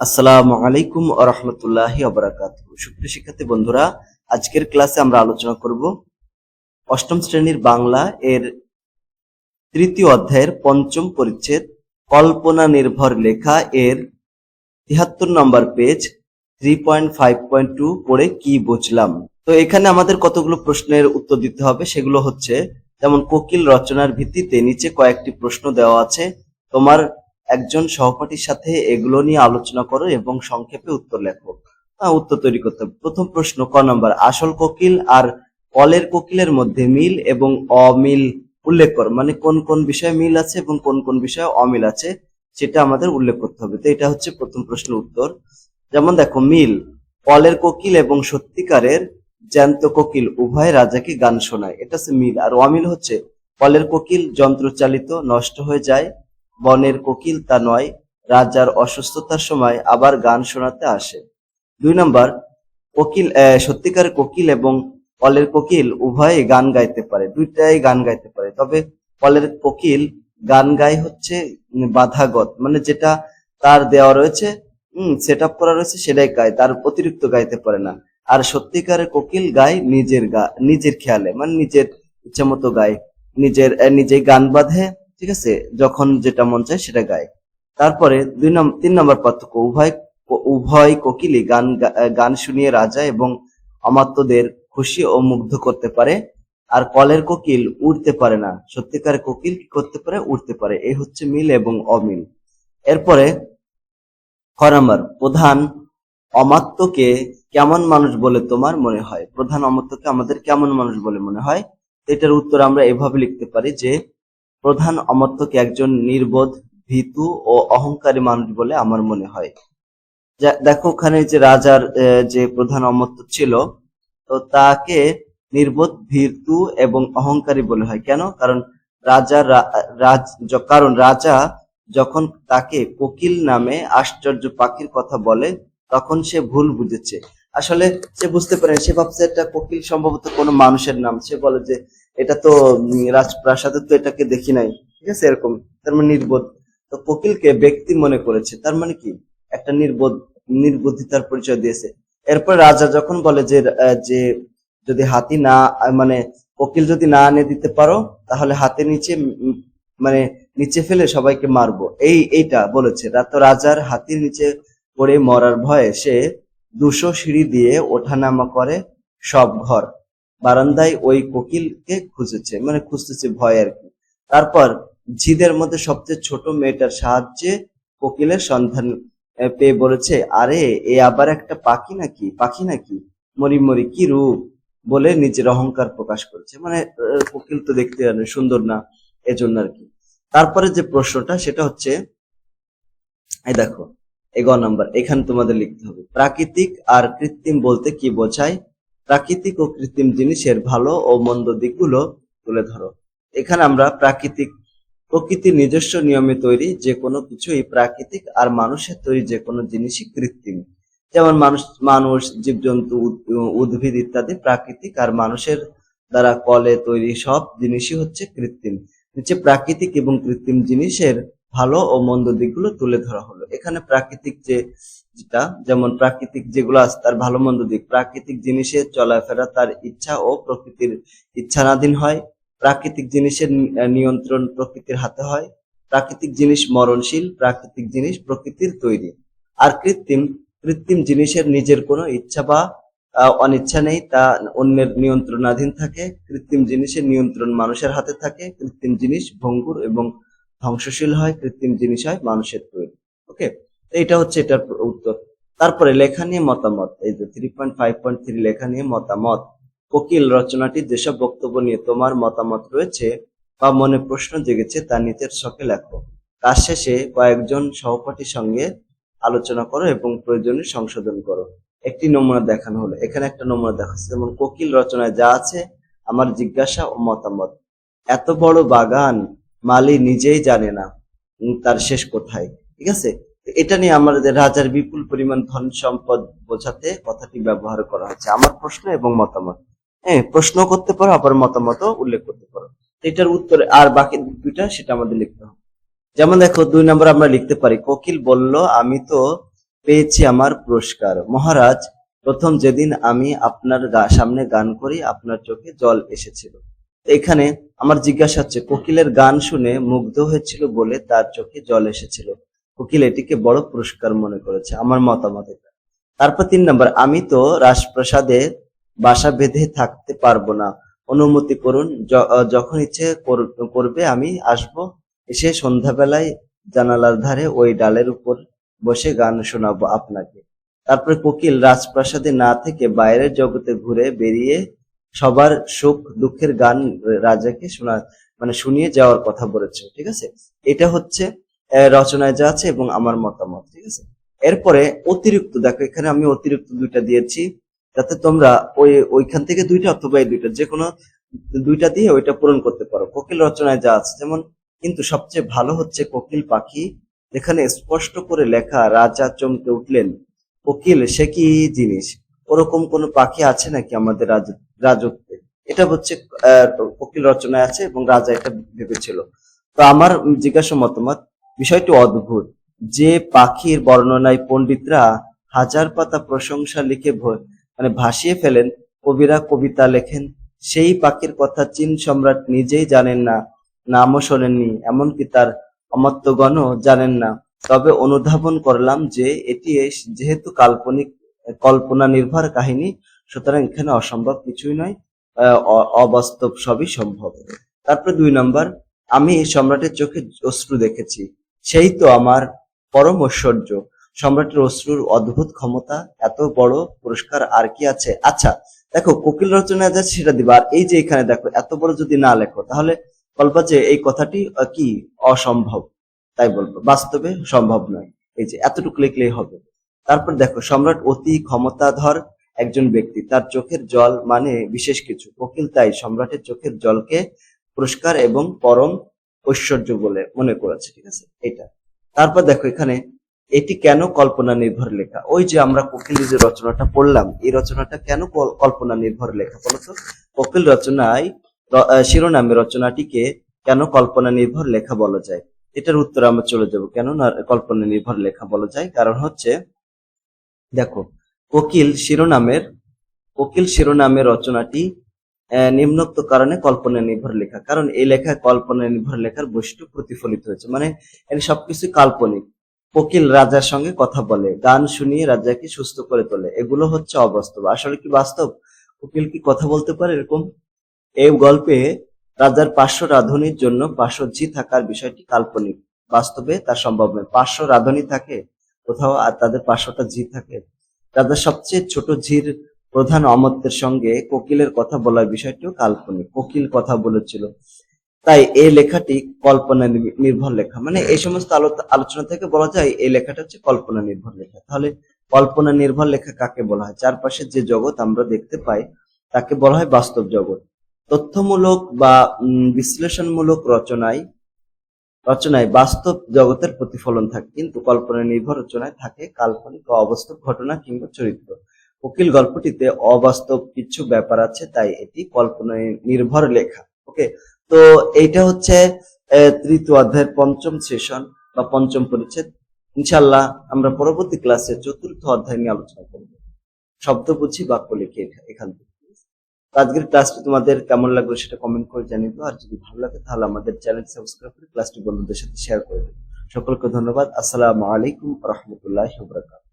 আসসালামু আলাইকুম আরহামতুল্লাহি আবরাকাত সুপ্রিয় শিক্ষার্থী বন্ধুরা, আজকের ক্লাসে আমরা আলোচনা করব অষ্টম শ্রেণির বাংলা এর তৃতীয় অধ্যায়ের পঞ্চম পরিচ্ছেদ, কল্পনা নির্ভর লেখা এর তিহাত্তর নম্বর page three point five point two পড়ে কি বুঝলাম। তো এখানে আমাদের কতগুলো প্রশ্নের উত্তর দিতে হবে, সেগুলো হচ্ছে, যেমন কোকিল রচনার ভিত্তিতে নিচে কয়েকটি প্রশ্ন দেওয়া আছে, তোমার একজন সহপাঠীর সাথে এগুলো নিয়ে আলোচনা করো এবং সংক্ষেপে উত্তর লেখো। উত্তর তৈরি করতে প্রথম প্রশ্ন, ক নম্বর, আসল কোকিল আর কলের কোকিলের মধ্যে মিল এবং অমিল উল্লেখ কর। মানে কোন কোন বিষয়ে মিল আছে এবং কোন কোন বিষয়ে অমিল আছে, সেটা আমাদের উল্লেখ করতে হবে। তো এটা হচ্ছে প্রথম প্রশ্ন উত্তর। যেমন দেখো, মিল কলের কোকিল এবং সত্যিকারের জ্যান্ত কোকিল, উভয় রাজাকে গান শোনায়। এটা হচ্ছে মিল। আর অমিল হচ্ছে কলের কোকিল, যন্ত্রচালিত, নষ্ট হয়ে যায় বনের কোকিল তা নয় রাজার অসুস্থতার সময় আবার গান শোনাতে আসে। দুই নম্বর কোকিল আহ, সত্যিকারের কোকিল এবং কলের কোকিল উভয়ে গান গাইতে পারে দুইটাই গান গাইতে পারে। তবে কলের কোকিল গান গায় হচ্ছে বাধাগত মানে যেটা তার দেওয়া রয়েছে হম সেট আপ করা রয়েছে সেটাই গায় তার অতিরিক্ত গাইতে পারে না। আর সত্যিকারের কোকিল গায় নিজের গা নিজের খেয়ালে মানে নিজের ইচ্ছা মতো গায় নিজের নিজেই গান বাঁধে ঠিক আছে? যখন যেটা মন চায় সেটা গায়। তারপরে দুই নম্বর তিন নম্বর পার্থক্য, উভয় উভয় কোকিলই গান গান শুনিয়ে রাজা এবং অমাত্যদের খুশি ও মুগ্ধ করতে পারে। আর কলের কোকিল উড়তে পারে না। সত্যিকারের কোকিল কি করতে পারে? উড়তে পারে। এই হচ্ছে মিল এবং অমিল। এরপরে খ নম্বর, প্রধান অমাত্যকে কেমন মানুষ বলে তোমার মনে হয়? প্রধান অমাত্যকে আমাদের কেমন মানুষ বলে মনে হয়? এটার উত্তর আমরা এভাবে লিখতে পারি যে প্রধান অমর্ত্যকে একজন নির্বোধ, ভীতু ও অহংকারী মানুষ বলে আমার মনে হয়। দেখো ওখানে যে রাজার যে প্রধান অমর্ত্য ছিল, তো তাকে নির্বোধ, ভীতু এবং অহংকারী বলে হয়। কেন? কারণ রাজা, রা- রাজ কারণ রাজা যখন তাকে কোকিল নামে আশ্চর্য পাখির কথা বলে, তখন সে ভুল বুঝেছে। আসলে সে বুঝতে পারে সে ভাবছে এটা কোকিল সম্ভবত কোনো মানুষের নাম। সে বলে যে এটা তো রাজপ্রাসাদে তো এটাকে দেখি নাই, ঠিক আছে, এরকম। তার মানে নির্বোধ। তো কোকিলকে ব্যক্তি মনে করেছে, তার মানে কি? একটা নির্বোধ নির্বুদ্ধিতার পরিচয় দিয়েছে। এরপর রাজা যখন বলে যে যে যদি হাতি না মানে কোকিল যদি না এনে দিতে পারো, তাহলে হাতে নিচে মানে নিচে ফেলে সবাইকে মারবো। এই, এইটা বলেছে। তো রাজার হাতির নিচে পড়ে মরার ভয়ে সে দুশো সিঁড়ি দিয়ে ওঠানামা করে সব ঘর। বারান্দায় ওই কোকিলকে খুঁজেছে মানে খুঁজতেছে ভয় আর কি। তারপর ঝিদের মধ্যে সবচেয়ে ছোট মেয়েটার সাহায্যে কোকিলের সন্ধান পেয়ে বলেছে, আরে, এ আবার একটা পাখি নাকি? পাখি নাকি? মরি মরি, কি রূপ? বলে নিজের অহংকার প্রকাশ করেছে। মানে কোকিল তো দেখতে সুন্দর না, এজন্য আর কি। তারপরে যে প্রশ্নটা, সেটা হচ্ছে এই দেখো এগারো নাম্বার, এখানে তোমাদের লিখতে হবে, প্রাকৃতিক আর কৃত্রিম বলতে কি বোঝায়? প্রাকৃতিক ও কৃত্রিম জিনিসের ভালো ও মন্দ দিকগুলো তুলে ধরো। এখানে আমরা প্রাকৃতিক, প্রকৃতির নিজস্ব নিয়মে তৈরি যে কোনো কিছুই প্রাকৃতিক আর মানুষের তৈরি যে কোনো জিনিসই কৃত্রিম। যেমন মানুষ মানুষ, জীবজন্তু, উদ- উদ্ভিদ ইত্যাদি প্রাকৃতিক আর মানুষের দ্বারা কলে তৈরি সব জিনিসই হচ্ছে কৃত্রিম। নিচে প্রাকৃতিক এবং কৃত্রিম জিনিসের ভালো ও মন্দ দিকগুলো তুলে ধরা হলো। এখানে প্রাকৃতিক যে যেটা, যেমন প্রাকৃতিক যেগুলো আছে, তার ভালো মন্দ দিক। প্রাকৃতিক জিনিসের চলাফেরা তার ইচ্ছা ও প্রকৃতির ইচ্ছানাধীন হয়। প্রাকৃতিক জিনিসের নিয়ন্ত্রণ প্রকৃতির হাতে হয়। প্রাকৃতিক জিনিস মরণশীল, প্রাকৃতিক জিনিস প্রকৃতির তৈরি। আর কৃত্রিম কৃত্রিম জিনিসের নিজের কোনো ইচ্ছা বা অনিচ্ছা নেই, তা অন্যের নিয়ন্ত্রণাধীন থাকে। কৃত্রিম জিনিসের নিয়ন্ত্রণ মানুষের হাতে থাকে। কৃত্রিম জিনিস ভঙ্গুর এবং ধ্বংসশীল হয়। কৃত্রিম জিনিস হয় মানুষের তৈরি। ওকে এটা হচ্ছে এটার উত্তর। তারপরে লেখা নিয়ে মতামত, এই যে three point five point three লেখা নিয়ে মতামত। কোকিল, রচনাটি যেসব বক্তব্য নিয়ে তোমার মতামত রয়েছে বা মনে প্রশ্ন জেগেছে তা নিচের শখে লেখো। কাজ শেষে কয়েকজন সহপাঠীর সঙ্গে আলোচনা করো এবং প্রয়োজনে সংশোধন করো। একটি নমুনা দেখানো হলো। এখানে একটা নমুনা দেখাচ্ছে। যেমন, কোকিল রচনায় যা আছে, আমার জিজ্ঞাসা ও মতামত। এত বড় বাগান মালি নিজেই জানে না তার শেষ কোথায়? ঠিক আছে? এটা নিয়ে আমাদের রাজার বিপুল পরিমাণ ধন সম্পদ বোঝাতে কথাটি ব্যবহার করা হচ্ছে। আমার প্রশ্ন এবং মতামত। হ্যাঁ প্রশ্ন করতে পারো, আবার মতামত উল্লেখ করতে পারো। এটার উত্তরে আর বাকি দুইটা সেটা আমাদের লিখতে হবে। যেমন দেখো, দুই নম্বর আমরা লিখতে পারি, কোকিল বলল, আমি তো পেয়েছি আমার পুরস্কার। মহারাজ, প্রথম যেদিন আমি আপনার সামনে গান করি, আপনার চোখে জল এসেছিল। এখানে আমার জিজ্ঞাসা হচ্ছে, কোকিলের গান শুনে মুগ্ধ হয়েছিল বলে তার চোখে জল এসেছিল? কোকিল এটিকে বড় পুরস্কার মনে করেছে, আমার মতামত এটা। তারপর তিন নম্বর, আমি তো রাজপ্রাসাদে বাসা বেঁধে থাকতে পারব না। অনুমতি করুন যখন ইচ্ছে কর- করবে আমি আসব। এসে সন্ধ্যাবেলায় জানালার ধারে ওই ডালের উপর বসে গান শোনাবো আপনাকে। তারপরে কোকিল রাজপ্রাসাদে না থেকে বাইরের জগতে ঘুরে বেরিয়ে সবার সুখ দুঃখের গান রাজাকে শোনা মানে শুনিয়ে যাওয়ার কথা বলেছে, ঠিক আছে? এটা হচ্ছে রচনায় যা আছে এবং আমার মতামত, ঠিক আছে? এরপরে অতিরিক্ত, দেখো, এখানে আমি অতিরিক্ত দুইটা দিয়েছি, যাতে তোমরা ওই, ওইখান থেকে দুইটা অথবা এই দুইটা, যে কোনো দুইটা দিয়ে ওইটা পূরণ করতে পারো। কোকিল রচনায় যা আছে, যেমন, কিন্তু সবচেয়ে ভালো হচ্ছে কোকিল পাখি, যেখানে স্পষ্ট করে লেখা, রাজা চমকে উঠলেন। কোকিল, সে কি জিনিস? ওরকম কোন পাখি আছে নাকি আমাদের রাজ- রাজত্বে? এটা হচ্ছে কোকিল রচনায় আছে এবং রাজা এটা ভেবেছিল। তো আমার জিজ্ঞাসা মতামত বিষয়টি অদ্ভুত। যে পাখির বর্ণনায় পণ্ডিতরা হাজার পাতা প্রশংসা লিখে মানে ভাসিয়ে ফেলেন, কবিরা কবিতা লেখেন, সেই পাখির কথা চীন সম্রাট নিজেই জানেন না, নামও শোনেননি, এমনকি তার অমর্ত্যগণও জানেন না। তবে অনুধাবন করলাম যে এটি যেহেতু কাল্পনিক, কল্পনা নির্ভর কাহিনী, সুতরাং এখানে অসম্ভব কিছুই নয় অবাস্তব সবই সম্ভব। তারপর দুই নম্বর, আমি সম্রাটের চোখে অশ্রু দেখেছি। সেই তো আমার পরম ঐশ্বর্য। সম্রাটের অশ্রুর অদ্ভুত ক্ষমতা, এত বড় পুরস্কার আর কি আছে? আচ্ছা দেখো, কোকিল রচনা যাচ্ছে সেটা দিবা, আর এই যে এখানে দেখো, এত বড় যদি না লেখো, তাহলে বলবা যে এই কথাটি কি? অসম্ভব। তাই বলব, বাস্তবে সম্ভব নয়। এই যে, এতটুকু লিখলেই হবে। তারপর দেখো, সম্রাট অতি ক্ষমতাধর একজন ব্যক্তি, তার চোখের জল মানে বিশেষ কিছু। কোকিল তাই সম্রাটের চোখের জলকে পুরস্কার এবং পরম ঐশ্বর্য বলে মনে করেছে, ঠিক আছে? এটা। তারপর দেখো এখানে, এটি কেন কল্পনা নির্ভর লেখা? ওই যে আমরা কোকিলের যে রচনাটা পড়লাম, এই রচনাটা কেন কল- কল্পনা নির্ভর লেখা বলতো? কোকিল রচনায় শিরোনামে রচনাটিকে কেন কল্পনা নির্ভর লেখা বলা যায়? এটার উত্তর আমরা চলে যাব। কেন কল্পনা নির্ভর লেখা বলা যায়? কারণ হচ্ছে, দেখো, কোকিল শিরোনামের কোকিল শিরোনামের রচনাটি নিম্নোক্ত কারণে কল্পনা নির্ভর লেখা। কারণ এই লেখায় কল্পনা নির্ভর লেখার বৈশিষ্ট্য প্রতিফলিত হয়েছে। মানে সবকিছু কাল্পনিক। কোকিল রাজার সঙ্গে কথা বলে, গান শুনিয়ে রাজাকে সুস্থ করে তোলে। এগুলো হচ্ছে অবাস্তব। আসলে কি বাস্তব? কোকিল কি কথা বলতে পারে এরকম? এই গল্পে রাজার পাঁচশো রাঁধুনির জন্য ঝি থাকার বিষয়টি কাল্পনিক। বাস্তবে তা সম্ভব নয়। পাঁচশো রাঁধুনি থাকে, কোথাও আর তাদের পাঁচশোটা ঝি থাকে। রাজার সবচেয়ে ছোট ঝির প্রধান অমর্ত্যের সঙ্গে কোকিলের কথা বলার বিষয়টিও কাল্পনিক। কোকিল কথা বলেছিল। তাই এই লেখাটি কল্পনা নির্ভর লেখা। মানে এই সমস্ত আলো- আলোচনা থেকে বলা যায় এই লেখাটা হচ্ছে কল্পনা নির্ভর লেখা। তাহলে কল্পনা নির্ভর লেখা কাকে বলা হয়? চারপাশে যে জগৎ আমরা দেখতে পাই, তাকে বলা হয় বাস্তব জগৎ। তথ্যমূলক বা বিশ্লেষণমূলক রচনায় রচনায় বাস্তব জগতের প্রতিফলন থাকে। কিন্তু কল্পনা নির্ভর রচনায় থাকে কাল্পনিক ও অবাস্তব ঘটনা কিংবা চরিত্র। উকিল গল্পটিতে অবাস্তব কিছু ব্যাপার আছে, তাই এটি কল্পনায় নির্ভর লেখা। ওকে, তো এইটা হচ্ছে তৃতীয় অধ্যায়ের পঞ্চম সেশন বা পঞ্চম পরিচ্ছেদ। ইনশাল্লাহ আমরা পরবর্তী ক্লাসে চতুর্থ অধ্যায় নিয়ে আলোচনা করব। শব্দ বুঝি, বাক্য লিখে এখান থেকে। আজকের ক্লাসটি তোমাদের কেমন লাগল সেটা কমেন্ট করে জানিয়ে দিও। আর যদি ভালো লাগে তাহলে আমাদের চ্যানেল সাবস্ক্রাইব করে ক্লাসটি বন্ধুদের সাথে শেয়ার করে দিও। সকলকে ধন্যবাদ। আসসালামু আলাইকুম রহমতুল্লাহ বরকাত